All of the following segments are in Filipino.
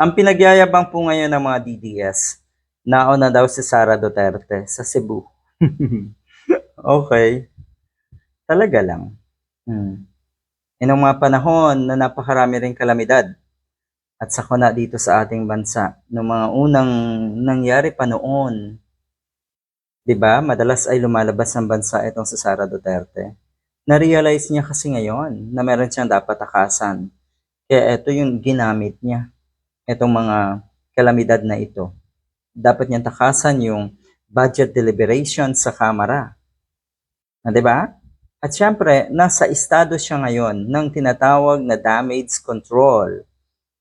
Ang pinagyayabang po ngayon ng mga DDS, nauna daw si Sara Duterte sa Cebu. okay. Talaga lang. Hmm. Yan ang mga panahon na napakarami rin kalamidad at sakuna dito sa ating bansa. Noong mga unang nangyari pa noon, 'di ba? Madalas ay lumalabas ng bansa itong si Sara Duterte. Na-realize niya kasi ngayon na meron siyang dapat takasan. Kaya ito yung ginamit niya. Itong mga kalamidad na ito. Dapat niyang takasan yung budget deliberation sa Kamara. Na, 'di ba? At syempre, nasa estado siya ngayon ng tinatawag na damage control.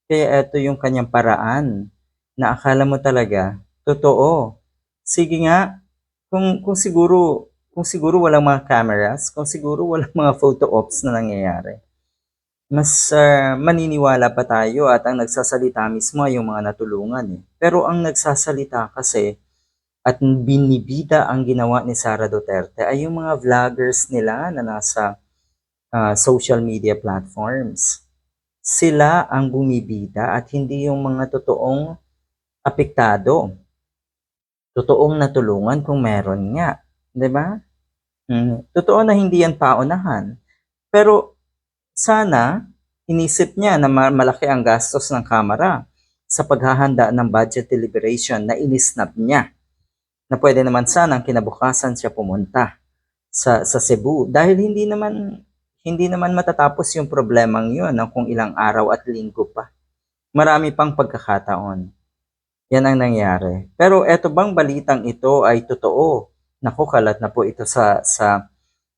Kaya ito yung kanyang paraan na akala mo talaga, totoo. Sige nga, kung, kung siguro kung siguro walang mga cameras, kung siguro walang mga photo ops na nangyayari, mas ah, maniniwala pa tayo at ang nagsasalita mismo ay yung mga natulungan. Eh. Pero ang nagsasalita kasi at binibida ang ginawa ni Sara Duterte ay yung mga vloggers nila na nasa ah, social media platforms. Sila ang bumibida at hindi yung mga totoong apektado. Totoong natulungan kung meron nga. ba? Mm. Totoo na hindi yan paunahan. Pero sana inisip niya na ma- malaki ang gastos ng Kamara sa paghahanda ng budget deliberation na inisnap niya na pwede naman sana kinabukasan siya pumunta sa sa Cebu dahil hindi naman hindi naman matatapos yung problemang yun ng kung ilang araw at linggo pa. Marami pang pagkakataon. Yan ang nangyari. Pero eto bang balitang ito ay totoo? Naku, kalat na po ito sa sa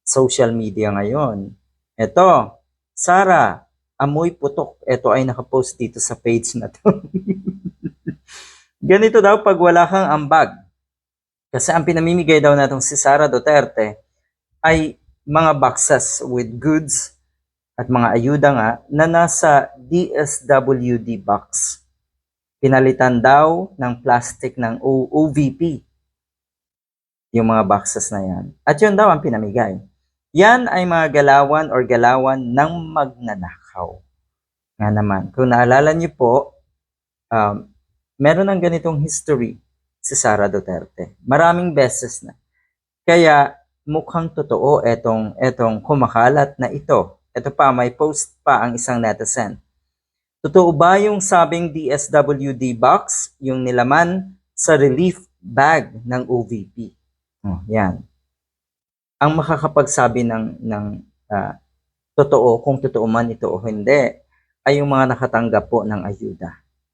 social media ngayon. Eto, Sara, amoy putok. Ito ay nakapost dito sa page na to. Ganito daw pag wala kang ambag. Kasi ang pinamimigay daw natong si Sara Duterte ay mga boxes with goods at mga ayuda nga na nasa DSWD box. Pinalitan daw ng plastic ng OVP yung mga boxes na yan. At yun daw ang pinamigay. Yan ay mga galawan or galawan ng magnanakaw. Nga naman, kung naalala niyo po, um, meron ng ganitong history si Sara Duterte. Maraming beses na. Kaya mukhang totoo etong, etong kumakalat na ito. Ito pa, may post pa ang isang netizen. Totoo ba yung sabing DSWD box, yung nilaman sa relief bag ng OVP? Oh, yan. Ang makakapagsabi ng, ng ah, totoo, kung totoo man ito o hindi, ay yung mga nakatanggap po ng ayuda.